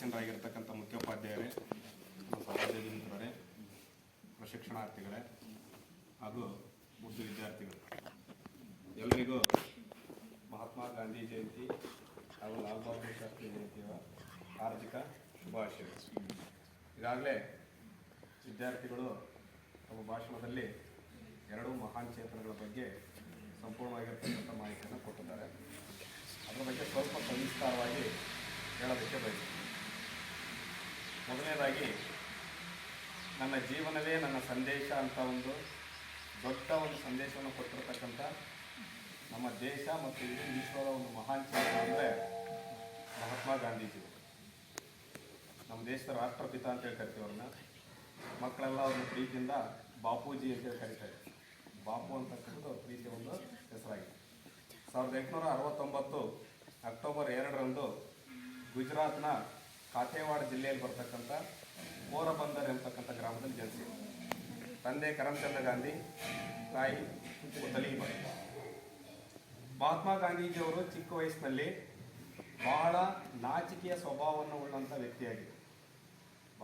ಆಸೀನರಾಗಿರ್ತಕ್ಕಂಥ ಮುಖ್ಯೋಪಾಧ್ಯಾಯರೇ ಸಹೋದ್ಯೋಗಿ ಪ್ರಶಿಕ್ಷಣಾರ್ಥಿಗಳೇ ಹಾಗೂ ಮುದ್ದು ವಿದ್ಯಾರ್ಥಿಗಳು. ಎಲ್ಲರಿಗೂ ಮಹಾತ್ಮ ಗಾಂಧಿ ಜಯಂತಿ ಹಾಗೂ ಲಾಲ್ ಬಹದ್ದೂರ್ ಶಾಸ್ತ್ರಿ ಜಯಂತಿಯ ಹಾರ್ದಿಕ ಶುಭಾಶಯಗಳು. ಈಗಾಗಲೇ ವಿದ್ಯಾರ್ಥಿಗಳು ತಮ್ಮ ಭಾಷಣದಲ್ಲಿ ಎರಡು ಮಹಾನ್ ಚೇತನಗಳ ಬಗ್ಗೆ ಸಂಪೂರ್ಣವಾಗಿರ್ತಕ್ಕಂಥ ಮಾಹಿತಿಯನ್ನು ಕೊಟ್ಟಿದ್ದಾರೆ. ಅದರ ಬಗ್ಗೆ ಸ್ವಲ್ಪ ಸವಿಸ್ತಾರವಾಗಿ ಹೇಳೋದಕ್ಕೆ ಬಯಸ್ತೀನಿ. ಮೊದಲನೇದಾಗಿ, ನನ್ನ ಜೀವನವೇ ನನ್ನ ಸಂದೇಶ ಅಂತ ಒಂದು ದೊಡ್ಡ ಒಂದು ಸಂದೇಶವನ್ನು ಕೊಟ್ಟಿರತಕ್ಕಂಥ ನಮ್ಮ ದೇಶ ಮತ್ತು ಇಡೀ ವಿಶ್ವದ ಒಂದು ಮಹಾನ್ ಚೇತನ ಅಂದರೆ ಮಹಾತ್ಮ ಗಾಂಧೀಜಿ. ನಮ್ಮ ದೇಶದ ರಾಷ್ಟ್ರಪಿತ ಅಂತೇಳಿ ಕರಿತೀವಿ ಅವ್ರನ್ನ. ಮಕ್ಕಳೆಲ್ಲ ಅವ್ರನ್ನ ಪ್ರೀತಿಯಿಂದ ಬಾಪೂಜಿ ಅಂತೇಳಿ ಕರಿತಾರೆ ಬಾಪು ಅಂತಕ್ಕಂಥದ್ದು ಅವ್ರ ಪ್ರೀತಿಯ ಒಂದು ಹೆಸರಾಗಿದೆ. ಸಾವಿರದ ಎಂಟುನೂರ ಅರವತ್ತೊಂಬತ್ತು ಅಕ್ಟೋಬರ್ ಎರಡರಂದು ಗುಜರಾತ್ನ ಕಾಥೇವಾಡ ಜಿಲ್ಲೆಯಲ್ಲಿ ಬರ್ತಕ್ಕಂಥ ಪೋರಬಂದರ್ ಎಂಬತಕ್ಕಂಥ ಗ್ರಾಮದಲ್ಲಿ ಜನಿಸಿದರು ತಂದೆ ಕರಮ್ಚಂದ್ರ ಗಾಂಧಿ, ತಾಯಿ ಪುತಲೀಬಾಯಿ ಮಹಾತ್ಮ ಗಾಂಧೀಜಿಯವರು ಚಿಕ್ಕ ವಯಸ್ಸಿನಲ್ಲಿ ಬಹಳ ನಾಚಿಕೆಯ ಸ್ವಭಾವವನ್ನು ಉಳ್ಳಂಥ ವ್ಯಕ್ತಿಯಾಗಿದೆ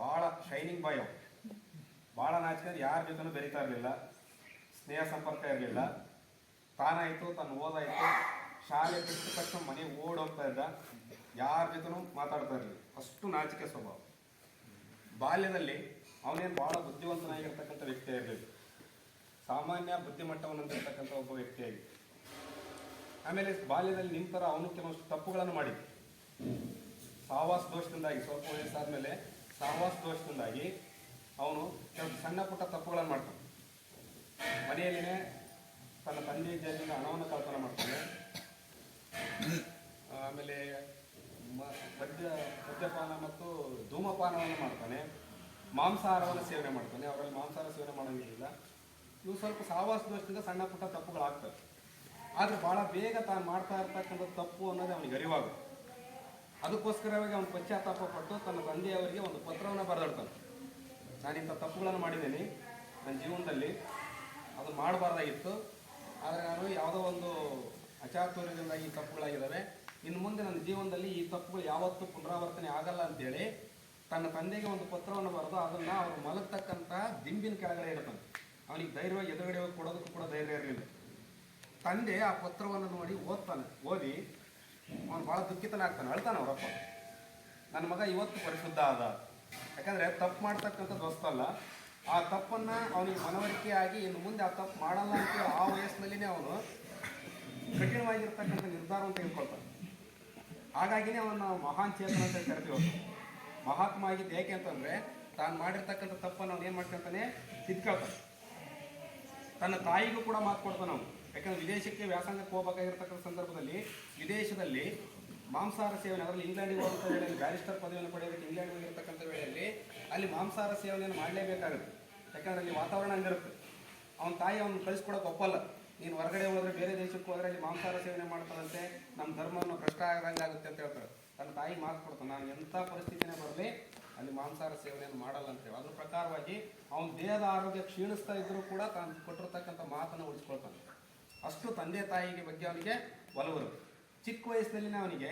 ಬಹಳ ಶೈನಿಂಗ್ ಬಾಯ್ ಅವರು. ಬಹಳ ನಾಚಿಕೆ ಯಾರ ಜೊತೆನೂ ಬೆರೀತಾ ಇರಲಿಲ್ಲ, ಸ್ನೇಹ ಸಂಪರ್ಕ ಇರಲಿಲ್ಲ. ತಾನಾಯಿತು ತನ್ನ ಓದಾಯಿತು ಶಾಲೆ ಬಿಟ್ಟ ತಕ್ಷಣ ಮನೆಗೆ ಓಡೋಗ್ತಾ ಇದ್ದ, ಯಾರ ಜೊತೆನೂ ಮಾತಾಡ್ತಾ ಇರಲಿಲ್ಲ. ಅಷ್ಟು ನಾಚಿಕೆ ಸ್ವಭಾವ. ಬಾಲ್ಯದಲ್ಲಿ ಅವನೇನು ಬಹಳ ಬುದ್ಧಿವಂತನಾಗಿರ್ತಕ್ಕಂಥ ವ್ಯಕ್ತಿ ಇರಲಿಲ್ಲ ಸಾಮಾನ್ಯ ಬುದ್ಧಿಮಟ್ಟವನ್ನು ಹೊಂದಿರತಕ್ಕಂಥ ಒಬ್ಬ ವ್ಯಕ್ತಿಯಾಗಿ ಆಮೇಲೆ ಬಾಲ್ಯದಲ್ಲಿ ನಿಮ್ಮ ಥರ ಅವನು ಕೆಲವಷ್ಟು ತಪ್ಪುಗಳನ್ನು ಮಾಡಿದ್ದ. ಸಹವಾಸ ದೋಷದಿಂದಾಗಿ, ಸ್ವಲ್ಪ ವಯಸ್ಸಾದ್ಮೇಲೆ ಸಹವಾಸ ದೋಷದಿಂದಾಗಿ ಅವನು ಕೆಲವು ಸಣ್ಣ ಪುಟ್ಟ ತಪ್ಪುಗಳನ್ನು ಮಾಡ್ತಾನೆ. ಮನೆಯಲ್ಲಿನೇ ತನ್ನ ತಂದೆ ಜೈಲಿನ ಹಣವನ್ನು ಕಲ್ಪನೆ ಮಾಡ್ತಾನೆ. ಆಮೇಲೆ ಮದ್ಯ ಮದ್ಯಪಾನ ಮತ್ತು ಧೂಮಪಾನವನ್ನು ಮಾಡ್ತಾನೆ. ಮಾಂಸಾಹಾರವನ್ನು ಸೇವನೆ ಮಾಡ್ತಾನೆ. ಅವರಲ್ಲಿ ಮಾಂಸಾಹಾರ ಸೇವನೆ ಮಾಡೋಂಗಿಲ್ಲ. ಇವು ಸ್ವಲ್ಪ ಸಹವಾಸ ದೋಷದಿಂದ ಸಣ್ಣ ಪುಟ್ಟ ತಪ್ಪುಗಳಾಗ್ತವೆ ಆದರೆ ಭಾಳ ಬೇಗ ತಾನು ಮಾಡ್ತಾ ಇರ್ತಕ್ಕಂಥ ತಪ್ಪು ಅನ್ನೋದು ಅವನಿಗೆ ಅರಿವಾಗುತ್ತೆ. ಅದಕ್ಕೋಸ್ಕರವಾಗಿ ಅವನು ಪಶ್ಚಾತ್ತಾಪ ಪಟ್ಟು ತನ್ನ ತಂದೆಯವರಿಗೆ ಒಂದು ಪತ್ರವನ್ನು ಬರೆದಿಡ್ತಾನೆ. ನಾನು ಇಂಥ ತಪ್ಪುಗಳನ್ನು ಮಾಡಿದ್ದೀನಿ. ನನ್ನ ಜೀವನದಲ್ಲಿ ಅದು ಮಾಡಬಾರ್ದಾಗಿತ್ತು. ಆದರೆ ನಾನು ಯಾವುದೋ ಒಂದು ಅಚಾತುರ್ಯದಿಂದ ಈ ತಪ್ಪುಗಳಾಗಿದ್ದಾವೆ. ಇನ್ನು ಮುಂದೆ ನನ್ನ ಜೀವನದಲ್ಲಿ ಈ ತಪ್ಪುಗಳು ಯಾವತ್ತೂ ಪುನರಾವರ್ತನೆ ಆಗಲ್ಲ ಅಂತೇಳಿ ತನ್ನ ತಂದೆಗೆ ಒಂದು ಪತ್ರವನ್ನು ಬರೆದು ಅದನ್ನು ಅವರು ಮಲಗ್ತಕ್ಕಂಥ ದಿಂಬಿನ ಕೆಳಗಡೆ ಇಡ್ತಾನೆ. ಅವನಿಗೆ ಧೈರ್ಯವಾಗಿ ಎದುರುಗಡೆ ಹೋಗಿ ಕೊಡೋದಕ್ಕೂ ಕೂಡ ಧೈರ್ಯ ಇರಲಿಲ್ಲ. ತಂದೆ ಆ ಪತ್ರವನ್ನು ನೋಡಿ ಓದ್ತಾನೆ. ಓದಿ ಅವನು ಭಾಳ ದುಃಖಿತನಾಗ್ತಾನೆ ಅಳ್ತಾನೆ ಅವರಪ್ಪ. ನನ್ನ ಮಗ ಇವತ್ತು ಪರಿಶುದ್ಧ ಆದ. ಯಾಕಂದರೆ ತಪ್ಪು ಮಾಡ್ತಕ್ಕಂಥ ದೋಸ್ತಲ್ಲ ಆ ತಪ್ಪನ್ನು ಅವನಿಗೆ ಮನವರಿಕೆ ಆಗಿ ಇನ್ನು ಮುಂದೆ ಆ ತಪ್ಪು ಮಾಡಲ್ಲ ಅಂತ ಆ ವಯಸ್ಸಿನಲ್ಲಿನೇ ಅವನು ಕಠಿಣವಾಗಿರ್ತಕ್ಕಂಥ ನಿರ್ಧಾರವನ್ನು ತೆಗೆದುಕೊಳ್ತಾನೆ ಹಾಗಾಗಿನೇ ಅವನ್ನ ಮಹಾನ್ ಚೇತನ ಅಂತ ಕರಿತೀವಿ. ಮಹಾತ್ಮ ಆಗಿದ್ದು ಏಕೆ ಅಂತಂದ್ರೆ ತಾನು ಮಾಡಿರ್ತಕ್ಕಂಥ ತಪ್ಪನ್ನು ಅವನು ಏನು ಮಾಡ್ಕೊಂತಾನೆ ತಿದ್ಕೊಳ್ತಾನೆ. ತನ್ನ ತಾಯಿಗೂ ಕೂಡ ಮಾತು ಕೊಡ್ತಾನೆ ಅವನು. ಯಾಕಂದ್ರೆ ವಿದೇಶಕ್ಕೆ ವ್ಯಾಸಂಗಕ್ಕೆ ಹೋಗಬೇಕಾಗಿರ್ತಕ್ಕಂಥ ಸಂದರ್ಭದಲ್ಲಿ ವಿದೇಶದಲ್ಲಿ ಮಾಂಸಾಹಾರ ಸೇವನೆ, ಅದರಲ್ಲಿ ಇಂಗ್ಲೆಂಡಿಗೆ ಹೋಗುವಂಥ ವೇಳೆಯಲ್ಲಿ ಬ್ಯಾರಿಸ್ಟರ್ ಪದವಿಯನ್ನು ಪಡೆಯೋದಕ್ಕೆ ಇಂಗ್ಲೆಂಡ್ ಹೋಗಿರ್ತಕ್ಕಂಥ ವೇಳೆಯಲ್ಲಿ ಅಲ್ಲಿ ಮಾಂಸಾಹಾರ ಸೇವನೆಯನ್ನು ಮಾಡಲೇಬೇಕಾಗುತ್ತೆ. ಯಾಕಂದ್ರೆ ಅಲ್ಲಿ ವಾತಾವರಣ ಹಂಗಿರುತ್ತೆ. ಅವನ ತಾಯಿ ಅವನು ಕಳಿಸ್ಕೊಡಕ್ಕೆ ಒಪ್ಪಲ್ಲ. ನೀನು ಹೊರಗಡೆ ಹೋದ್ರೆ ಬೇರೆ ದೇಶಕ್ಕೆ ಹೋದ್ರೆ ಅಲ್ಲಿ ಮಾಂಸಾಹಾರ ಸೇವನೆ ಮಾಡ್ತಾರಂತೆ ನಮ್ಮ ಧರ್ಮವನ್ನು ಭ್ರಷ್ಟ ಆಗದಂಗೆ ಆಗುತ್ತೆ ಅಂತ ಹೇಳ್ತಾರೆ. ತನ್ನ ತಾಯಿ ಮಾತು ಕೊಡ್ತಾನೆ, ನಾನು ಎಂಥ ಪರಿಸ್ಥಿತಿನೇ ಬರಲಿ, ಅಲ್ಲಿ ಮಾಂಸಾಹಾರ ಸೇವನೆಯನ್ನು ಮಾಡಲ್ಲ ಅಂತೇಳಿ ಅದ್ರ ಪ್ರಕಾರವಾಗಿ ಅವನ ದೇಹದ ಆರೋಗ್ಯ ಕ್ಷೀಣಿಸ್ತಾ ಇದ್ದರೂ ಕೂಡ ತಾನು ಕೊಟ್ಟಿರ್ತಕ್ಕಂಥ ಮಾತನ್ನು ಉಳಿಸ್ಕೊಳ್ತಾನೆ. ಅಷ್ಟು ತಂದೆ ತಾಯಿಗೆ ಬಗ್ಗೆ ಅವನಿಗೆ ಒಲವರು ಚಿಕ್ಕ ವಯಸ್ಸಿನಲ್ಲಿನೇ ಅವನಿಗೆ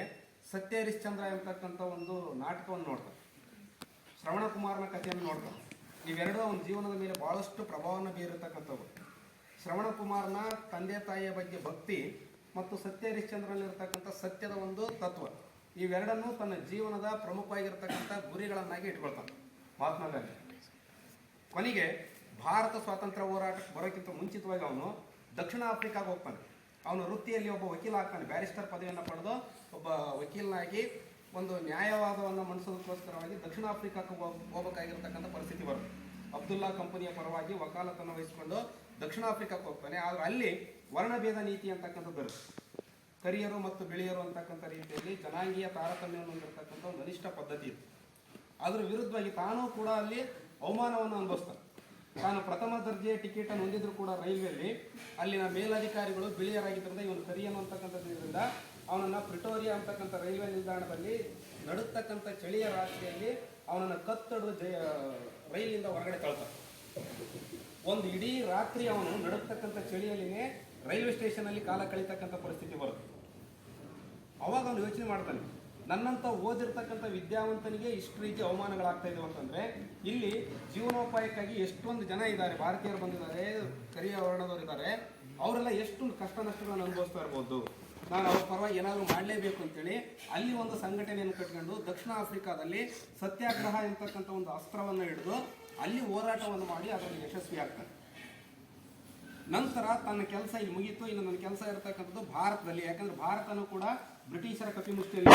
ಸತ್ಯ ಹರಿಶ್ಚಂದ್ರ ಎಂಬತಕ್ಕಂಥ ಒಂದು ನಾಟಕವನ್ನು ನೋಡ್ತಾನೆ. ಶ್ರವಣ ಕುಮಾರನ ಕಥೆಯನ್ನು ನೋಡ್ತಾನೆ. ಇವೆರಡೂ ಅವನ ಜೀವನದ ಮೇಲೆ ಬಹಳಷ್ಟು ಪ್ರಭಾವವನ್ನು ಬೀರಿರ್ತಕ್ಕಂಥವು ಶ್ರವಣ ಕುಮಾರನ ತಂದೆ ತಾಯಿಯ ಬಗ್ಗೆ ಭಕ್ತಿ ಮತ್ತು ಸತ್ಯ ಹರಿಶ್ಚಂದ್ರನಲ್ಲಿರ್ತಕ್ಕಂಥ ಸತ್ಯದ ಒಂದು ತತ್ವ. ಇವೆರಡನ್ನೂ ತನ್ನ ಜೀವನದ ಪ್ರಮುಖವಾಗಿರ್ತಕ್ಕಂಥ ಗುರಿಗಳನ್ನಾಗಿ ಇಟ್ಕೊಳ್ತಾನೆ ಮಹಾತ್ಮ ಗಾಂಧಿ. ಕೊನೆಗೆ ಭಾರತ ಸ್ವಾತಂತ್ರ್ಯ ಹೋರಾಟಕ್ಕೆ ಬರೋಕ್ಕಿಂತ ಮುಂಚಿತವಾಗಿ ಅವನು ದಕ್ಷಿಣ ಆಫ್ರಿಕಾಗೆ ಹೋಗ್ತಾನೆ. ಅವನು ವೃತ್ತಿಯಲ್ಲಿ ಒಬ್ಬ ವಕೀಲ ಆಗ್ತಾನೆ. ಬ್ಯಾರಿಸ್ಟರ್ ಪದವಿಯನ್ನು ಪಡೆದು ಒಬ್ಬ ವಕೀಲನಾಗಿ ಒಂದು ನ್ಯಾಯವಾದವನ್ನು ಮಂಡಿಸೋದಕ್ಕೋಸ್ಕರವಾಗಿ ದಕ್ಷಿಣ ಆಫ್ರಿಕಾಕ್ಕೆ ಹೋಗ್- ಹೋಗ್ಬೇಕಾಗಿರ್ತಕ್ಕಂಥ ಪರಿಸ್ಥಿತಿ ಬರುತ್ತೆ. ಅಬ್ದುಲ್ಲಾ ಕಂಪನಿಯ ಪರವಾಗಿ ವಕಾಲತನ್ನು ವಹಿಸಿಕೊಂಡು ದಕ್ಷಿಣ ಆಫ್ರಿಕಾಕ್ಕೆ ಹೋಗ್ತಾನೆ, ಆದರೆ ಅಲ್ಲಿ ವರ್ಣಭೇದ ನೀತಿ ಅಂತಕ್ಕಂಥದ್ದು ಬರುತ್ತೆ. ಕರಿಯರು ಮತ್ತು ಬಿಳಿಯರು ಅಂತಕ್ಕಂಥ ರೀತಿಯಲ್ಲಿ ಜನಾಂಗೀಯ ತಾರತಮ್ಯವನ್ನು ಹೊಂದಿರತಕ್ಕಂಥ ಒಂದು ಅನಿಷ್ಟ ಪದ್ಧತಿ ಇತ್ತು ಅದರ ವಿರುದ್ಧವಾಗಿ ತಾನೂ ಕೂಡ ಅಲ್ಲಿ ಅವಮಾನವನ್ನು ಅನುಭವಿಸ್ತಾನೆ. ತಾನು ಪ್ರಥಮ ದರ್ಜೆಯ ಟಿಕೆಟ್ ಅನ್ನು ಹೊಂದಿದ್ರು ಕೂಡ ರೈಲ್ವೆಯಲ್ಲಿ ಅಲ್ಲಿನ ಮೇಲಧಿಕಾರಿಗಳು ಬಿಳಿಯರಾಗಿದ್ದರಿಂದ ಇವನು ಕರಿಯನು ಅಂತಕ್ಕಂಥದ್ರಿಂದ ಅವನನ್ನು ಪ್ರಿಟೋರಿಯಾ ಅಂತಕ್ಕಂಥ ರೈಲ್ವೆ ನಿಲ್ದಾಣದಲ್ಲಿ ನಡುತ್ತಕ್ಕಂಥ ಚಳಿಯ ರಾತ್ರಿಯಲ್ಲಿ ಅವನನ್ನು ಕತ್ತಡು ಜಯ ರೈಲಿಂದ ಹೊರಗಡೆ ತಳ್ತಾನೆ. ಒಂದು ಇಡೀ ರಾತ್ರಿ ಅವನು ನಡುತ್ತಕ್ಕಂಥ ಚಳಿಯಲ್ಲಿನೇ ರೈಲ್ವೆ ಸ್ಟೇಷನಲ್ಲಿ ಕಾಲ ಕಳೀತಕ್ಕಂಥ ಪರಿಸ್ಥಿತಿ ಬರುತ್ತೆ. ಅವಾಗ ಅವನು ಯೋಚನೆ ಮಾಡ್ತಾನೆ, ನನ್ನಂತ ಓದಿರ್ತಕ್ಕಂಥ ವಿದ್ಯಾವಂತನಿಗೆ ಇಷ್ಟು ರೀತಿ ಅವಮಾನಗಳಾಗ್ತಾ ಇದ್ದವು ಅಂತಂದ್ರೆ, ಇಲ್ಲಿ ಜೀವನೋಪಾಯಕ್ಕಾಗಿ ಎಷ್ಟೊಂದು ಜನ ಇದ್ದಾರೆ, ಭಾರತೀಯರು ಬಂದಿದ್ದಾರೆ, ಕರಿಯ ವರ್ಣದವರು ಅವರೆಲ್ಲ ಎಷ್ಟು ಕಷ್ಟ ನಷ್ಟಗಳನ್ನು ಅನುಭವಿಸ್ತಾ ಇರ್ಬೋದು. ನಾನು ಅವ್ರ ಪರವಾಗಿ ಏನಾದರೂ ಮಾಡಲೇಬೇಕು ಅಂತೇಳಿ ಅಲ್ಲಿ ಒಂದು ಸಂಘಟನೆಯನ್ನು ಕಟ್ಕೊಂಡು ದಕ್ಷಿಣ ಆಫ್ರಿಕಾದಲ್ಲಿ ಸತ್ಯಾಗ್ರಹ ಎಂತಕ್ಕಂಥ ಒಂದು ಅಸ್ತ್ರವನ್ನು ಹಿಡಿದು ಅಲ್ಲಿ ಹೋರಾಟವನ್ನು ಮಾಡಿ ಅದರಲ್ಲಿ ಯಶಸ್ವಿ ಆಗ್ತಾರೆ. ನಂತರ ತನ್ನ ಕೆಲಸ ಇಲ್ಲಿ ಮುಗಿತು. ಇನ್ನು ನನ್ನ ಕೆಲಸ ಇರತಕ್ಕಂಥದ್ದು ಭಾರತದಲ್ಲಿ. ಯಾಕಂದ್ರೆ ಭಾರತನೂ ಕೂಡ ಬ್ರಿಟಿಷರ ಕಪಿಮುಷ್ಟಿಯಲ್ಲಿ.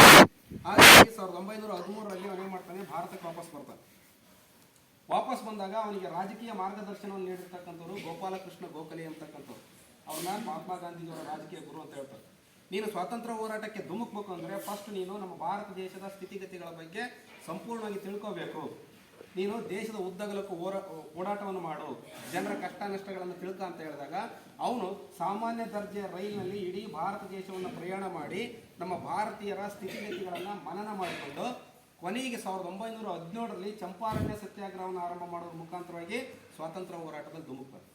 ಹಾಗಾಗಿ ಸಾವಿರದ ಒಂಬೈನೂರ ಹದಿಮೂರರಲ್ಲಿ ಅವನು ಮಾಡ್ತಾನೆ, ಭಾರತಕ್ಕೆ ವಾಪಸ್ ಬರ್ತಾನೆ. ವಾಪಸ್ ಬಂದಾಗ ಅವನಿಗೆ ರಾಜಕೀಯ ಮಾರ್ಗದರ್ಶನವನ್ನು ನೀಡಿರ್ತಕ್ಕಂಥವ್ರು ಗೋಪಾಲಕೃಷ್ಣ ಗೋಖಲೆ ಅಂತಕ್ಕಂಥವ್ರು. ಅವ್ರನ್ನ ಮಹಾತ್ಮ ಗಾಂಧೀಜಿಯವರ ರಾಜಕೀಯ ಗುರು ಅಂತ ಹೇಳ್ತಾರೆ. ನೀನು ಸ್ವಾತಂತ್ರ್ಯ ಹೋರಾಟಕ್ಕೆ ಧುಮುಕ್ಬೇಕು ಅಂದರೆ ಫಸ್ಟ್ ನೀನು ನಮ್ಮ ಭಾರತ ದೇಶದ ಸ್ಥಿತಿಗತಿಗಳ ಬಗ್ಗೆ ಸಂಪೂರ್ಣವಾಗಿ ತಿಳ್ಕೋಬೇಕು. ನೀನು ದೇಶದ ಉದ್ದಗಲಕ್ಕೂ ಓಡಾಟವನ್ನು ಮಾಡು. ಜನರ ಕಷ್ಟ ನಷ್ಟಗಳನ್ನು ತಿಳ್ಕ ಅಂತ ಹೇಳಿದಾಗ ಅವನು ಸಾಮಾನ್ಯ ದರ್ಜೆಯ ರೈಲಿನಲ್ಲಿ ಇಡೀ ಭಾರತ ದೇಶವನ್ನು ಪ್ರಯಾಣ ಮಾಡಿ ನಮ್ಮ ಭಾರತೀಯರ ಸ್ಥಿತಿಗತಿಗಳನ್ನು ಮನನ ಮಾಡಿಕೊಂಡು ಕೊನೆಗೆ ಸಾವಿರದ ಒಂಬೈನೂರ ಹದಿನೇಳರಲ್ಲಿ ಚಂಪಾರಣ್ಯ ಸತ್ಯಾಗ್ರಹವನ್ನು ಆರಂಭ ಮಾಡೋದ್ರ ಮುಖಾಂತರವಾಗಿ ಸ್ವಾತಂತ್ರ್ಯ ಹೋರಾಟದಲ್ಲಿ ಧುಮುಕ್ತಾರೆ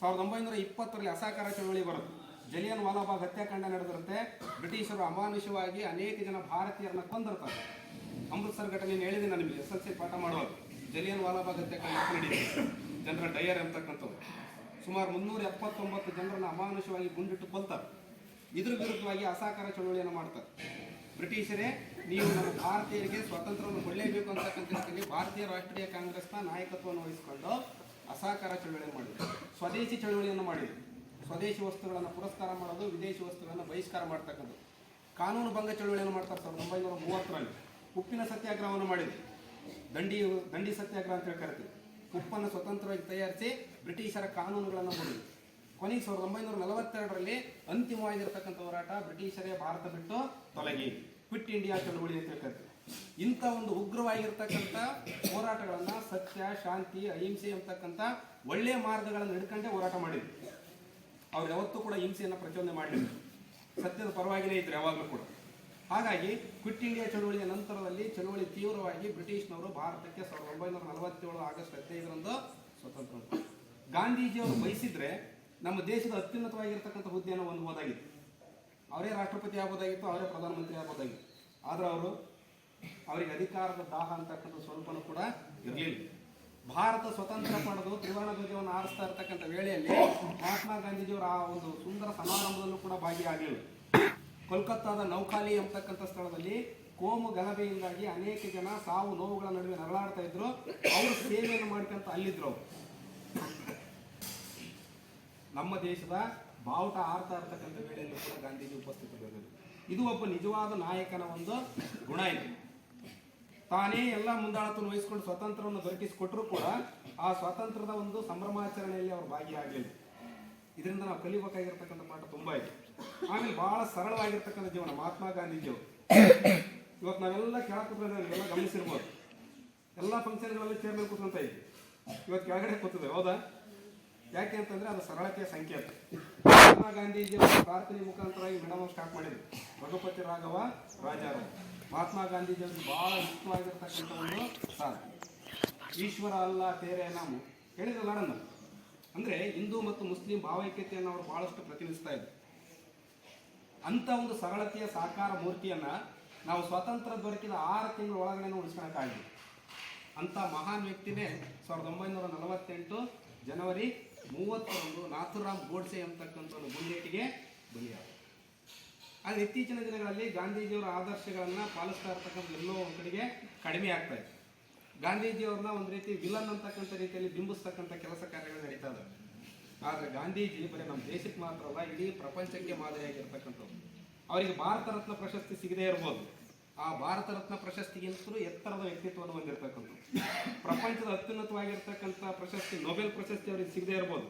ಸಾವಿರದ ಒಂಬೈನೂರ ಇಪ್ಪತ್ತರಲ್ಲಿ ಅಸಹಕಾರ ಚಳವಳಿ ಬರುತ್ತೆ. ಜಲಿಯನ್ ವಾಲಾಬಾಗ್ ಹತ್ಯಾಕಾಂಡ ನಡೆದಿರುತ್ತೆ. ಬ್ರಿಟಿಷರು ಅಮಾನುಷವಾಗಿ ಅನೇಕ ಜನ ಭಾರತೀಯರನ್ನ ಕೊಂದಿರ್ತಾರೆ. ಅಮೃತ್ಸರ್ ಘಟನೆ ಹೇಳಿದೆ ನಾನು ನಿಮಗೆ. ಎಸ್ ಎಲ್ ಪಾಠ ಮಾಡುವಾಗ ಜಲಿಯನ್ ವಾಲಾಬಾಗ್ ಹತ್ಯಾಕಾಂಡ ಜನರ ಡಯರ್ ಅಂತಕ್ಕಂಥದ್ದು. ಸುಮಾರು ಮುನ್ನೂರ ಎಪ್ಪತ್ತೊಂಬತ್ತು ಜನರನ್ನ ಅಮಾನುಷವಾಗಿ ಗುಂಡಿಟ್ಟು ಕೊಲ್ತಾರೆ. ಇದ್ರ ವಿರುದ್ಧವಾಗಿ ಅಸಹಕಾರ ಚಳವಳಿಯನ್ನು ಮಾಡ್ತಾರೆ. ಬ್ರಿಟಿಷರೇ, ನೀವು ನಮ್ಮ ಭಾರತೀಯರಿಗೆ ಸ್ವಾತಂತ್ರ್ಯವನ್ನು ಕೊಡಲೇಬೇಕು ಅಂತಕ್ಕಂಥ ರೀತಿಯಲ್ಲಿ ಭಾರತೀಯ ರಾಷ್ಟ್ರೀಯ ಕಾಂಗ್ರೆಸ್ನ ನಾಯಕತ್ವವನ್ನು ವಹಿಸಿಕೊಂಡು ಅಸಹಕಾರ ಚಳುವಳಿಯನ್ನು ಮಾಡಿದ್ರು. ಸ್ವದೇಶಿ ಚಳವಳಿಯನ್ನು ಮಾಡಿದ್ರು. ಸ್ವದೇಶಿ ವಸ್ತುಗಳನ್ನು ಪುರಸ್ಕಾರ ಮಾಡೋದು, ವಿದೇಶಿ ವಸ್ತುಗಳನ್ನು ಬಹಿಷ್ಕಾರ ಮಾಡ್ತಕ್ಕಂಥದ್ದು. ಕಾನೂನು ಭಂಗ ಚಳುವಳಿಯನ್ನು ಮಾಡ್ತಾರೆ ಸಾವಿರದ ಒಂಬೈನೂರ ಮೂವತ್ತರಲ್ಲಿ ಉಪ್ಪಿನ ಸತ್ಯಾಗ್ರಹವನ್ನು ಮಾಡಿದ್ವಿ ದಂಡಿ ದಂಡಿ ಸತ್ಯಾಗ್ರಹ ಅಂತ ಹೇಳಿ ಕರಿತೀವಿ. ಉಪ್ಪನ್ನು ಸ್ವತಂತ್ರವಾಗಿ ತಯಾರಿಸಿ ಬ್ರಿಟಿಷರ ಕಾನೂನುಗಳನ್ನು ಮಾಡಿದ್ರು ಕೊನೆಗೆ ಸಾವಿರದ ಒಂಬೈನೂರ ನಲವತ್ತೆರಡರಲ್ಲಿ ಅಂತಿಮವಾಗಿರ್ತಕ್ಕಂಥ ಹೋರಾಟ ಬ್ರಿಟಿಷರೇ ಭಾರತ ಬಿಟ್ಟು ತೊಲಗಿ ಕ್ವಿಟ್ ಇಂಡಿಯಾ ಚಳುವಳಿ ಅಂತ ಹೇಳ್ತಾರೆ ಇಂಥ ಒಂದು ಉಗ್ರವಾಗಿರ್ತಕ್ಕಂಥ ಹೋರಾಟಗಳನ್ನು ಸತ್ಯ, ಶಾಂತಿ, ಅಹಿಂಸೆ ಅಂತಕ್ಕಂಥ ಒಳ್ಳೆಯ ಮಾರ್ಗಗಳನ್ನು ಹಿಡ್ಕೊಂಡೇ ಹೋರಾಟ ಮಾಡಿದ್ರು ಅವ್ರು ಯಾವತ್ತೂ ಕೂಡ ಹಿಂಸೆಯನ್ನು ಪ್ರಚೋದನೆ ಮಾಡಲಿಲ್ಲ. ಸತ್ಯದ ಪರವಾಗಿಲ್ಲೇ ಇದ್ರು ಯಾವಾಗಲೂ ಕೂಡ. ಹಾಗಾಗಿ ಕ್ವಿಟ್ ಇಂಡಿಯಾ ಚಳುವಳಿಯ ನಂತರದಲ್ಲಿ ಚಳುವಳಿ ತೀವ್ರವಾಗಿ ಬ್ರಿಟಿಷ್ನವರು ಭಾರತಕ್ಕೆ ಸಾವಿರದ ಒಂಬೈನೂರ ನಲವತ್ತೇಳು ಆಗಸ್ಟ್ ಹದಿನೈದರಂದು ಸ್ವತಂತ್ರ. ಗಾಂಧೀಜಿಯವರು ಬಯಸಿದ್ರೆ ನಮ್ಮ ದೇಶದ ಅತ್ಯುನ್ನತವಾಗಿರ್ತಕ್ಕಂಥ ಹುದ್ದೆಯನ್ನು ಹೊಂದಬಹುದಾಗಿತ್ತು ಅವರೇ ರಾಷ್ಟ್ರಪತಿ ಆಗ್ಬೋದಾಗಿತ್ತು, ಅವರೇ ಪ್ರಧಾನಮಂತ್ರಿ ಆಗ್ಬೋದಾಗಿತ್ತು. ಆದರೆ ಅವರು, ಅವರಿಗೆ ಅಧಿಕಾರದ ದಾಹ ಅಂತಕ್ಕಂಥ ಸ್ವಲ್ಪನೂ ಕೂಡ ಇರಲಿಲ್ಲ. ಭಾರತ ಸ್ವತಂತ್ರ ಪಡೆದು ತ್ರಿವರ್ಣ ಧ್ವಜವನ್ನು ಆರಿಸ್ತಾ ಇರತಕ್ಕಂಥ ವೇಳೆಯಲ್ಲಿ ಮಹಾತ್ಮ ಗಾಂಧೀಜಿಯವರ ಆ ಒಂದು ಸುಂದರ ಸಮಾರಂಭದಲ್ಲೂ ಕೂಡ ಭಾಗಿಯಾಗಲಿಲ್ಲ ಕೋಲ್ಕತ್ತಾದ ನೌಕಾಲಿ ಎಂಬತಕ್ಕಂಥ ಸ್ಥಳದಲ್ಲಿ ಕೋಮು ಗಲಭೆಯಿಂದಾಗಿ ಅನೇಕ ಜನ ಸಾವು ನೋವುಗಳ ನಡುವೆ ನರಳಾಡ್ತಾ ಇದ್ರು. ಅವರು ಸೇವೆಯನ್ನು ಮಾಡ್ಕೊಂತ ಅಲ್ಲಿದ್ರು. ನಮ್ಮ ದೇಶದ ಬಾವುಟ ಆರ್ತಾ ಇರ್ತಕ್ಕಂಥ ವೇಳೆಯಲ್ಲೂ ಕೂಡ ಗಾಂಧೀಜಿ ಉಪಸ್ಥಿತರಿದ್ದರು. ಇದು ಒಬ್ಬ ನಿಜವಾದ ನಾಯಕನ ಒಂದು ಗುಣ ಇದೆ. ತಾನೇ ಎಲ್ಲ ಮುಂದಾಳತ್ವವನ್ನು ವಹಿಸಿಕೊಂಡು ಸ್ವಾತಂತ್ರ್ಯವನ್ನು ದೊರಕಿಸಿಕೊಟ್ಟರು ಕೂಡ ಆ ಸ್ವಾತಂತ್ರ್ಯದ ಒಂದು ಸಂಭ್ರಮಾಚರಣೆಯಲ್ಲಿ ಅವರು ಭಾಗಿಯಾಗಲಿಲ್ಲ. ಇದರಿಂದ ನಾವು ಕಲಿಬೇಕಾಗಿರ್ತಕ್ಕಂಥ ಪಾಠ ತುಂಬಾ ಇದೆ. ಆಮೇಲೆ ಬಹಳ ಸರಳವಾಗಿರ್ತಕ್ಕಂಥ ಜೀವನ, ಮಹಾತ್ಮ ಗಾಂಧೀಜಿಯವರು. ಇವತ್ತು ನಾವೆಲ್ಲ ಎಲ್ಲ ಗಮನಿಸಿರ್ಬೋದು. ಎಲ್ಲ ಫಂಕ್ಷನ್ಗಳಲ್ಲಿ ಚೇರ್ ಮೇಲೆ ಕೂತ್ಕೊಂತ ಇದ್ವಿ. ಇವತ್ತು ಕೆಳಗಡೆ ಕೂತಿದೆ ಹೌದಾ? ಯಾಕೆ ಅಂತಂದ್ರೆ ಅದು ಸರಳತೆಯ ಸಂಕೇತ. ಮಹಾತ್ಮ ಗಾಂಧೀಜಿ ಅವರು ಪ್ರಾರ್ಥನೆ ಮುಖಾಂತರವಾಗಿ ಮೇಡಮ್ ಸ್ಟಾರ್ಟ್ ಮಾಡಿದ್ರು. ರಘುಪತಿ ರಾಘವ ರಾಜಾರಾವ್ ಮಹಾತ್ಮ ಗಾಂಧೀಜಿ ಭಾಳ ಬಹಳ ಇಷ್ಟವಾಗಿರ್ತಕ್ಕಂಥ ಒಂದು ಸಾಧನೆ ಈಶ್ವರ ಅಲ್ಲ, ತೇರೆ ನಾವು ಹೇಳಿದ್ರಲ್ಲ ಅಣ್ಣ ಅಂದ್ರೆ ಹಿಂದೂ ಮತ್ತು ಮುಸ್ಲಿಂ ಭಾವೈಕ್ಯತೆಯನ್ನು ಅವರು ಬಹಳಷ್ಟು ಪ್ರತಿನಿಧಿಸ್ತಾ ಇದ್ರು. ಅಂತ ಒಂದು ಸರಳತೆಯ ಸಾಕಾರ ಮೂರ್ತಿಯನ್ನ ನಾವು ಸ್ವಾತಂತ್ರ್ಯ ದೊರಕಿದ ಆರು ತಿಂಗಳ ಒಳಗಡೆ ಉಳಿಸ್ಕೊಳಕ್ಕಾಗಿ ಅಂತ ಮಹಾನ್ ವ್ಯಕ್ತಿನೇ ಸಾವಿರದ ಒಂಬೈನೂರ ನಲವತ್ತೆಂಟು ಜನವರಿ ಮೂವತ್ತರಂದು ನಾಥುರಾಮ್ ಗೋಡ್ಸೆ ಅಂತಕ್ಕಂಥ ಒಂದು ಗುಂಡೇಟಿಗೆ ಬಲಿಯಾದ ಆದರೆ ಇತ್ತೀಚಿನ ದಿನಗಳಲ್ಲಿ ಗಾಂಧೀಜಿಯವರ ಆದರ್ಶಗಳನ್ನ ಪಾಲಿಸ್ತಾ ಇರ್ತಕ್ಕಂಥ ಎಲ್ಲೋ ಒಂದು ಕಡೆಗೆ ಕಡಿಮೆ ಆಗ್ತಾ ಇದೆ. ಗಾಂಧೀಜಿಯವ್ರನ್ನ ಒಂದು ರೀತಿ ವಿಲನ್ ಅಂತಕ್ಕಂಥ ರೀತಿಯಲ್ಲಿ ಬಿಂಬಿಸ್ತಕ್ಕಂಥ ಕೆಲಸ ಕಾರ್ಯಗಳು ನಡೀತಾ ಇದ್ದಾವೆ ಆದರೆ ಗಾಂಧೀಜಿ ಬರೀ ನಮ್ಮ ದೇಶಕ್ಕೆ ಮಾತ್ರ ಅಲ್ಲ, ಇಡೀ ಪ್ರಪಂಚಕ್ಕೆ ಮಾದರಿಯಾಗಿರ್ತಕ್ಕಂಥವ್ರು ಅವರಿಗೆ ಭಾರತ ರತ್ನ ಪ್ರಶಸ್ತಿ ಸಿಗದೇ ಇರ್ಬೋದು. ಆ ಭಾರತ ರತ್ನ ಪ್ರಶಸ್ತಿಗಿಂತಲೂ ಎತ್ತರದ ವ್ಯಕ್ತಿತ್ವವನ್ನು ಹೊಂದಿರತಕ್ಕಂಥ ಪ್ರಪಂಚದ ಅತ್ಯುನ್ನತವಾಗಿರ್ತಕ್ಕಂಥ ಪ್ರಶಸ್ತಿ, ನೊಬೆಲ್ ಪ್ರಶಸ್ತಿ ಅವರಿಗೆ ಸಿಗದೇ ಇರ್ಬೋದು.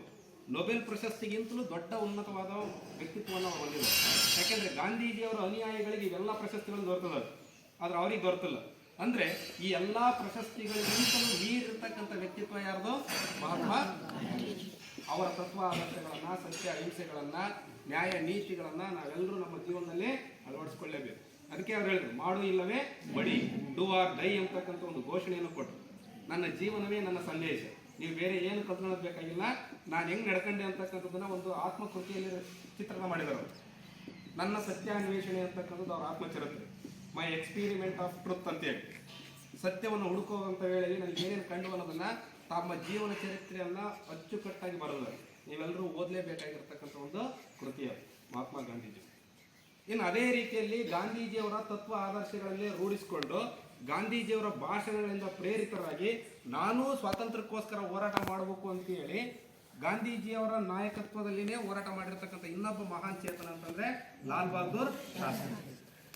ನೊಬೆಲ್ ಪ್ರಶಸ್ತಿಗಿಂತಲೂ ದೊಡ್ಡ ಉನ್ನತವಾದ ವ್ಯಕ್ತಿತ್ವವನ್ನು ಅವರು ಹೊಂದಿದ್ದಾರೆ. ಯಾಕೆಂದ್ರೆ ಗಾಂಧೀಜಿಯವರ ಅನುಯಾಯಿಗಳಿಗೆ ಇವೆಲ್ಲ ಪ್ರಶಸ್ತಿಗಳು ದೊರೆತದ. ಆದ್ರೆ ಅವ್ರಿಗೆ ದೊರೆತಿಲ್ಲ. ಅಂದ್ರೆ ಈ ಎಲ್ಲಾ ಪ್ರಶಸ್ತಿಗಳಿಗಿಂತಲೂ ಮೀರಿರ್ತಕ್ಕಂಥ ವ್ಯಕ್ತಿತ್ವ ಯಾರ್ದು? ಮಹಾತ್ಮ ಅವರ ತತ್ವ ಆದರ್ಶಗಳನ್ನ ಸತ್ಯ, ಅಹಿಂಸೆಗಳನ್ನ, ನ್ಯಾಯ ನೀತಿಗಳನ್ನ ನಾವೆಲ್ಲರೂ ನಮ್ಮ ಜೀವನದಲ್ಲಿ ಅಳವಡಿಸ್ಕೊಳ್ಳೇಬೇಕು. ಅದಕ್ಕೆ ಅವ್ರು ಹೇಳಿದ್ರು? ಮಾಡು ಇಲ್ಲವೇ, ಬಡಿ, ಡೂ ಆರ್, ಡೈ ಅಂತಕ್ಕಂಥ ಒಂದು ಘೋಷಣೆಯನ್ನು ಕೊಟ್ಟರು. ನನ್ನ ಜೀವನವೇ ನನ್ನ ಸಂದೇಶ. ನೀವು ಬೇರೆ ಏನು ಕಲ್ತ್ಕೊಳ್ಳೋದು ಬೇಕಾಗಿಲ್ಲ. ನಾನು ಹೆಂಗೆ ನಡ್ಕೊಂಡೆ ಅಂತಕ್ಕಂಥದ್ದನ್ನ ಒಂದು ಆತ್ಮಕೃತಿಯಲ್ಲಿ ಚಿತ್ರಣ ಮಾಡಿದರು. ನನ್ನ ಸತ್ಯಾನ್ವೇಷಣೆ ಅಂತಕ್ಕಂಥದ್ದು ಅವ್ರ ಆತ್ಮಚರಿತ್ರೆ. ಮೈ ಎಕ್ಸ್ಪೀರಿಮೆಂಟ್ ಆಫ್ ಟ್ರುತ್ ಅಂತೇಳಿ ಸತ್ಯವನ್ನು ಹುಡುಕುವಂತ ವೇಳೆಯಲ್ಲಿ ನನಗೆ ಏನೇನು ಕಂಡು ಅನ್ನೋದನ್ನ ತಮ್ಮ ಜೀವನ ಚರಿತ್ರೆಯನ್ನು ಅಚ್ಚುಕಟ್ಟಾಗಿ ಬರೋದು ನೀವೆಲ್ಲರೂ ಓದಲೇಬೇಕಾಗಿರ್ತಕ್ಕಂಥ ಒಂದು ಕೃತಿಯ ಮಹಾತ್ಮ ಗಾಂಧೀಜಿ. ಇನ್ನು ಅದೇ ರೀತಿಯಲ್ಲಿ ಗಾಂಧೀಜಿಯವರ ತತ್ವ ಆದರ್ಶಗಳಲ್ಲಿ ರೂಢಿಸಿಕೊಂಡು ಗಾಂಧೀಜಿಯವರ ಭಾಷಣಗಳಿಂದ ಪ್ರೇರಿತರಾಗಿ ನಾನು ಸ್ವಾತಂತ್ರ್ಯಕ್ಕೋಸ್ಕರ ಹೋರಾಟ ಮಾಡಬೇಕು ಅಂತ ಹೇಳಿ ಗಾಂಧೀಜಿಯವರ ನಾಯಕತ್ವದಲ್ಲಿನೇ ಹೋರಾಟ ಮಾಡಿರ್ತಕ್ಕಂಥ ಇನ್ನೊಬ್ಬ ಮಹಾನ್ ಚೇತನ ಅಂತಂದ್ರೆ ಲಾಲ್ ಬಹದ್ದೂರ್ ಶಾಸ್ತ್ರಿ.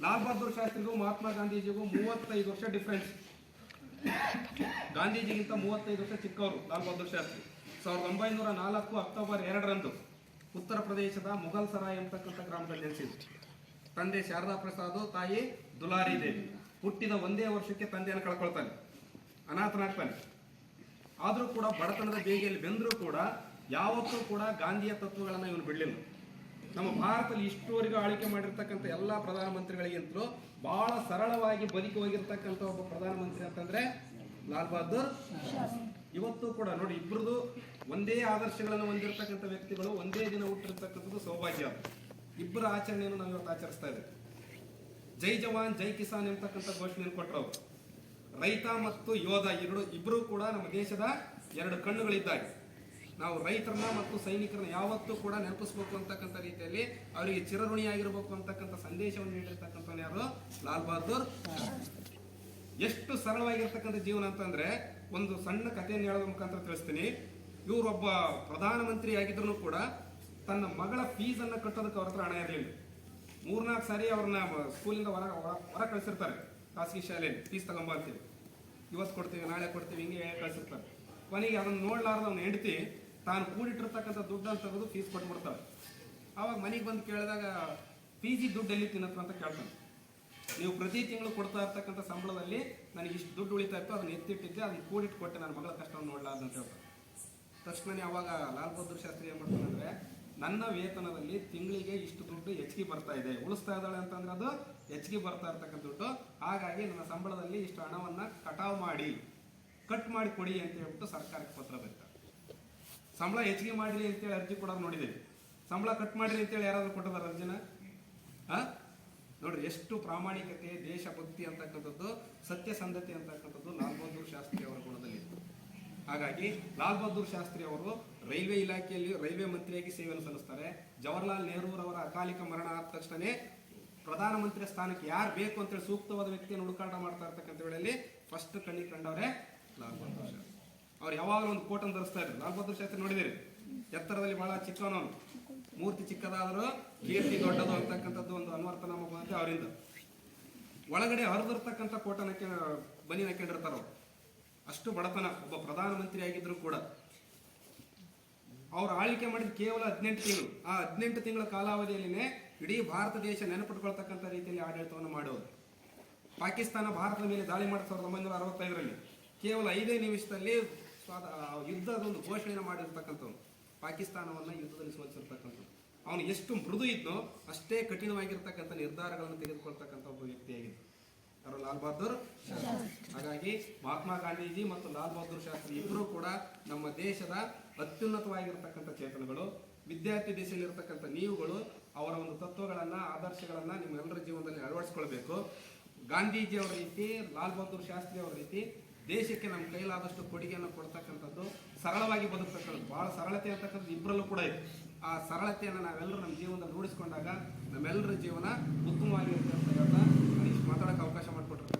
ಲಾಲ್ ಬಹದ್ದೂರ್ ಶಾಸ್ತ್ರಿಗೂ ಮಹಾತ್ಮ ಗಾಂಧೀಜಿಗೂ ಮೂವತ್ತೈದು ವರ್ಷ ಡಿಫ್ರೆನ್ಸ್ ಗಾಂಧೀಜಿಗಿಂತ ಮೂವತ್ತೈದು ವರ್ಷ ಚಿಕ್ಕವರು ಲಾಲ್ ಬಹದ್ದೂರ್ ಶಾಸ್ತ್ರಿ. ಸಾವಿರದ ಒಂಬೈನೂರ ನಾಲ್ಕು ಅಕ್ಟೋಬರ್ ಎರಡರಂದು ಉತ್ತರ ಪ್ರದೇಶದ ಮುಘಲ್ ಸರಾಯ್ ಎಂಬತಕ್ಕಂಥ ಗ್ರಾಮದಲ್ಲಿ ಜನಿಸಿದ್ರು ತಂದೆ ಶಾರದಾ ಪ್ರಸಾದ್, ತಾಯಿ ದುಲಾರಿ ದೇವಿ. ಹುಟ್ಟಿದ ಒಂದೇ ವರ್ಷಕ್ಕೆ ತಂದೆಯನ್ನು ಕಳ್ಕೊಳ್ತಾನೆ. ಅನಾಥನಾಗ್ತಾನೆ ಆದರೂ ಕೂಡ ಬಡತನದ ಬೇಗೆಯಲ್ಲಿ ಬೆಂದರೂ ಕೂಡ ಯಾವತ್ತೂ ಕೂಡ ಗಾಂಧಿಯ ತತ್ವಗಳನ್ನು ಇವನು ಬಿಡಲಿಲ್ಲ. ನಮ್ಮ ಭಾರತದಲ್ಲಿ ಇಷ್ಟುವರೆಗೂ ಆಳ್ವಿಕೆ ಮಾಡಿರ್ತಕ್ಕಂಥ ಎಲ್ಲ ಪ್ರಧಾನಮಂತ್ರಿಗಳಿಗಿಂತಲೂ ಬಹಳ ಸರಳವಾಗಿ ಬದುಕಿ ಹೋಗಿರ್ತಕ್ಕಂಥ ಒಬ್ಬ ಪ್ರಧಾನಮಂತ್ರಿ ಅಂತಂದ್ರೆ ಲಾಲ್ ಬಹದ್ದೂರ್ ಇವತ್ತು ಕೂಡ ನೋಡಿ ಇಬ್ಬರದು ಒಂದೇ ಆದರ್ಶಗಳನ್ನು ಹೊಂದಿರತಕ್ಕಂಥ ವ್ಯಕ್ತಿಗಳು ಒಂದೇ ದಿನ ಹುಟ್ಟಿರ್ತಕ್ಕಂಥದ್ದು ಸೌಭಾಗ್ಯ. ಇಬ್ಬರ ಆಚರಣೆಯನ್ನು ನಾವು ಇವತ್ತು ಆಚರಿಸ್ತಾ ಇದ್ದೇವೆ. ಜೈ ಜವಾನ್, ಜೈ ಕಿಸಾನ್ ಎಂಬತಕ್ಕಂಥ ಘೋಷಣೆಯನ್ನು ಕೊಟ್ಟರು. ರೈತ ಮತ್ತು ಯೋಧ ಎರಡು ಇಬ್ಬರು ಕೂಡ ನಮ್ಮ ದೇಶದ ಎರಡು ಕಣ್ಣುಗಳಿದ್ದಾಗ. ನಾವು ರೈತರನ್ನ ಮತ್ತು ಸೈನಿಕರನ್ನ ಯಾವತ್ತೂ ಕೂಡ ನೆನಪಿಸ್ಬೇಕು ಅಂತಕ್ಕಂಥ ರೀತಿಯಲ್ಲಿ ಅವರಿಗೆ ಚಿರಋಣಿಯಾಗಿರ್ಬೇಕು ಅಂತಕ್ಕಂಥ ಸಂದೇಶವನ್ನು ನೀಡಿರ್ತಕ್ಕಂಥ ಯಾರು? ಲಾಲ್ ಬಹದ್ದೂರ್. ಎಷ್ಟು ಸರಳವಾಗಿರ್ತಕ್ಕಂಥ ಜೀವನ ಅಂತಂದ್ರೆ ಒಂದು ಸಣ್ಣ ಕಥೆಯನ್ನು ಹೇಳೋದ್ರ ಮುಖಾಂತರ ತಿಳಿಸ್ತೀನಿ. ಇವರೊಬ್ಬ ಪ್ರಧಾನಮಂತ್ರಿ ಆಗಿದ್ರು ಕೂಡ ತನ್ನ ಮಗಳ ಫೀಸ್ ಅನ್ನ ಕಟ್ಟೋದಕ್ಕೆ ಅವ್ರ ಹತ್ರ ಹಣ ಇರಲಿಲ್ಲ. ಮೂರ್ನಾಲ್ಕು ಸಾರಿ ಅವ್ರನ್ನ ಸ್ಕೂಲಿಂದ ಹೊರ- ಹೊರ ಕಳಿಸಿರ್ತಾರೆ. ಖಾಸಗಿ ಶಾಲೆಯಲ್ಲಿ. ಫೀಸ್ ತಗೊಂಬ ಅಂತೇಳಿ. ಇವತ್ತು ಕೊಡ್ತೀವಿ, ನಾಳೆ ಕೊಡ್ತೀವಿ, ಹಿಂಗೆ ಹೇಳಿ ಕಳಿಸಿರ್ತಾರೆ. ಕೊನೆಗೆ ಅದನ್ನು ನೋಡ್ಲಾರ್ದ ಅವ್ನು ಹೆಂಡತಿ, ತಾನು ಕೂಡಿಟ್ಟಿರ್ತಕ್ಕಂಥ ದುಡ್ಡನ್ನು ತೆಗೆದು ಫೀಸ್ ಕೊಟ್ಬಿಡ್ತಾಳೆ. ಆವಾಗ ಮನೆಗೆ ಬಂದು ಕೇಳಿದಾಗ, ಪಿ ಜಿ ದುಡ್ಡು ಎಲ್ಲಿ ತಿನ್ನತ್ರ ಅಂತ ಕೇಳ್ತಾನೆ. ನೀವು ಪ್ರತಿ ತಿಂಗಳು ಕೊಡ್ತಾ ಇರ್ತಕ್ಕಂಥ ಸಂಬಳದಲ್ಲಿ ನನಗೆ ಇಷ್ಟು ದುಡ್ಡು ಉಳಿತಾ ಇತ್ತು, ಅದನ್ನ ಎತ್ತಿಟ್ಟಿದ್ದೆ, ಅದನ್ನ ಕೂಡಿಟ್ಟು ಕೊಟ್ಟೆ ನನ್ನ ಮಗಳ ಕಷ್ಟವನ್ನು ನೋಡಲಾರ್ದು ಅಂತ ಹೇಳ್ತಾನೆ. ತಕ್ಷಣನೇ ಅವಾಗ ಲಾಲ್ ಬಹದ್ದೂರ್ ಶಾಸ್ತ್ರಿ ಏನು ಮಾಡ್ತಾನೆ ಅಂದ್ರೆ ನನ್ನ ವೇತನದಲ್ಲಿ ತಿಂಗಳಿಗೆ ಇಷ್ಟು ದುಡ್ಡು ಹೆಚ್ಚಿಗೆ ಬರ್ತಾ ಇದೆ. ಉಳಿಸ್ತಾ ಇದ್ದಾಳೆ ಅಂತಂದ್ರೆ ಅದು ಹೆಚ್ಚಿಗೆ ಬರ್ತಾ ಇರ್ತಕ್ಕಂಥ ದುಡ್ಡು. ಹಾಗಾಗಿ ನನ್ನ ಸಂಬಳದಲ್ಲಿ ಇಷ್ಟು ಹಣವನ್ನು ಕಟಾವು ಮಾಡಿ ಕಟ್ ಮಾಡಿ ಕೊಡಿ ಅಂತ ಹೇಳ್ಬಿಟ್ಟು ಸರ್ಕಾರಕ್ಕೆ ಪತ್ರ ಬರೀತಾರೆ ಸಂಬಳ ಹೆಚ್ಚಿಗೆ ಮಾಡಿರಿ ಅಂತೇಳಿ ಅರ್ಜಿ ಕೊಡೋದು ನೋಡಿದೆ ಸಂಬಳ ಕಟ್ ಮಾಡಿರಿ ಅಂತೇಳಿ ಯಾರಾದರೂ ಕೊಟ್ಟದಾರ ಅರ್ಜಿನ? ನೋಡ್ರಿ, ಎಷ್ಟು ಪ್ರಾಮಾಣಿಕತೆ ದೇಶಭಕ್ತಿ ಅಂತಕ್ಕಂಥದ್ದು ಸತ್ಯಸಂಧತೆ ಅಂತಕ್ಕಂಥದ್ದು ಲಾಲ್ ಬಹದ್ದೂರ್ ಶಾಸ್ತ್ರಿ ಅವರ ಗುಣದಲ್ಲಿತ್ತು ಹಾಗಾಗಿ ಲಾಲ್ ಬಹದ್ದೂರ್ ಶಾಸ್ತ್ರಿ ಅವರು ರೈಲ್ವೆ ಇಲಾಖೆಯಲ್ಲಿ ರೈಲ್ವೆ ಮಂತ್ರಿಯಾಗಿ ಸೇವೆಯನ್ನು ಸಲ್ಲಿಸ್ತಾರೆ. ಜವಾಹರ್ಲಾಲ್ ನೆಹರೂರವರ ಅಕಾಲಿಕ ಮರಣ ಆದ ತಕ್ಷಣನೇ ಪ್ರಧಾನಮಂತ್ರಿ ಸ್ಥಾನಕ್ಕೆ ಯಾರು ಬೇಕು ಅಂತೇಳಿ ಸೂಕ್ತವಾದ ವ್ಯಕ್ತಿಯನ್ನು ಹುಡುಕಾಟ ಮಾಡ್ತಾ ಇರ್ತಕ್ಕಂಥ ವೇಳೆಯಲ್ಲಿ ಫಸ್ಟ್ ಕಣ್ಣಿಗೆ ಕಂಡವರೇ ಲಾಲ್ ಬಹದ್ದೂರ್ ಶಾಸ್ತ್ರಿ. ಅವ್ರು ಯಾವಾಗಲೂ ಒಂದು ಕೋಟನ್ನು ಧರಿಸ್ತಾ ಇದ್ರು. ಲಾಲ್ ಬಹದ್ದೂರ್ ಶಾಸ್ತ್ರಿ ನೋಡಿದಿರಿ ಎತ್ತರದಲ್ಲಿ ಬಹಳ ಚಿಕ್ಕವನವನು ಮೂರ್ತಿ ಚಿಕ್ಕದಾದರೂ ಕೀರ್ತಿ ದೊಡ್ಡದು ಅಂತಕ್ಕಂಥದ್ದು ಒಂದು ಅನ್ವರ್ಥನಾಮ ಬಂದಿದೆ ಅವರಿಂದ. ಒಳಗಡೆ ಹರಿದಿರ್ತಕ್ಕಂಥ ಕೋಟನ ಬನಿ ಅವ್ರು ಅಷ್ಟು ಬಡತನ ಒಬ್ಬ ಪ್ರಧಾನಮಂತ್ರಿ ಆಗಿದ್ರು ಕೂಡ ಅವ್ರು ಆಳ್ವಿಕೆ ಮಾಡಿದ ಕೇವಲ ಹದಿನೆಂಟು ತಿಂಗಳು. ಆ ಹದಿನೆಂಟು ತಿಂಗಳ ಕಾಲಾವಧಿಯಲ್ಲಿನೇ ಇಡೀ ಭಾರತ ದೇಶ ನೆನಪಿಟ್ಕೊಳ್ತಕ್ಕಂಥ ರೀತಿಯಲ್ಲಿ ಆಡಳಿತವನ್ನು ಮಾಡೋದು. ಪಾಕಿಸ್ತಾನ ಭಾರತದ ಮೇಲೆ ದಾಳಿ ಮಾಡಿ ಸಾವಿರದ ಒಂಬೈನೂರ ಅರವತ್ತೈದರಲ್ಲಿ ಕೇವಲ ಐದೇ ನಿಮಿಷದಲ್ಲಿ ಯುದ್ಧದ ಒಂದು ಘೋಷಣೆಯನ್ನು ಮಾಡಿರ್ತಕ್ಕಂಥವ್ರು ಪಾಕಿಸ್ತಾನವನ್ನ ಯುದ್ಧದಲ್ಲಿ ಸೋಲಿಸಿರ್ತಕ್ಕಂಥವ್ರು ಅವನು ಎಷ್ಟು ಮೃದು ಇದ್ನೋ ಅಷ್ಟೇ ಕಠಿಣವಾಗಿರ್ತಕ್ಕಂಥ ನಿರ್ಧಾರಗಳನ್ನು ತೆಗೆದುಕೊಳ್ತಕ್ಕಂಥ ಒಬ್ಬ ವ್ಯಕ್ತಿಯಾಗಿದ್ದ ಯಾರು? ಲಾಲ್ ಬಹದ್ದೂರ್? ಶಾಸ್ತ್ರಿ. ಹಾಗಾಗಿ ಮಹಾತ್ಮ ಗಾಂಧೀಜಿ ಮತ್ತು ಲಾಲ್ ಬಹದ್ದೂರ್ ಶಾಸ್ತ್ರಿ ಇಬ್ಬರೂ ಕೂಡ ನಮ್ಮ ದೇಶದ ಅತ್ಯುನ್ನತವಾಗಿರ್ತಕ್ಕಂಥ ಚೇತನಗಳು, ವಿದ್ಯಾರ್ಥಿ ದೇಶದಲ್ಲಿರ್ತಕ್ಕಂಥ ನೀವುಗಳು ಅವರ ಒಂದು ತತ್ವಗಳನ್ನ, ಆದರ್ಶಗಳನ್ನ ನಿಮ್ಮೆಲ್ಲರ ಜೀವನದಲ್ಲಿ ಅಳವಡಿಸ್ಕೊಳ್ಬೇಕು. ಗಾಂಧೀಜಿಯವರ ರೀತಿ, ಲಾಲ್ ಬಹದ್ದೂರ್ ಶಾಸ್ತ್ರಿ ಅವರ ರೀತಿ ದೇಶಕ್ಕೆ ನಮ್ಮ ಕೈಲಾದಷ್ಟು ಕೊಡುಗೆಯನ್ನು ಕೊಡ್ತಕ್ಕಂಥದ್ದು ಸರಳವಾಗಿ ಬದುಕ್ತಕ್ಕಂಥದ್ದು ಬಹಳ ಸರಳತೆ ಅಂತಕ್ಕಂಥದ್ದು ಇಬ್ಬರಲ್ಲೂ ಕೂಡ ಇದೆ. ಆ ಸರಳತೆಯನ್ನು ನಾವೆಲ್ಲರೂ ನಮ್ಮ ಜೀವನದಲ್ಲಿ ರೂಢಿಸ್ಕೊಂಡಾಗ ನಮ್ಮೆಲ್ಲರ ಜೀವನ ಉತ್ತಮವಾಗಿರುತ್ತೆ ಅಂತ ಹೇಳ್ತಾ ಮಾತಾಡೋಕ್ಕೆ ಅವಕಾಶ ಮಾಡಿಕೊಟ್ಟಿರ್ತಕ್ಕಂಥ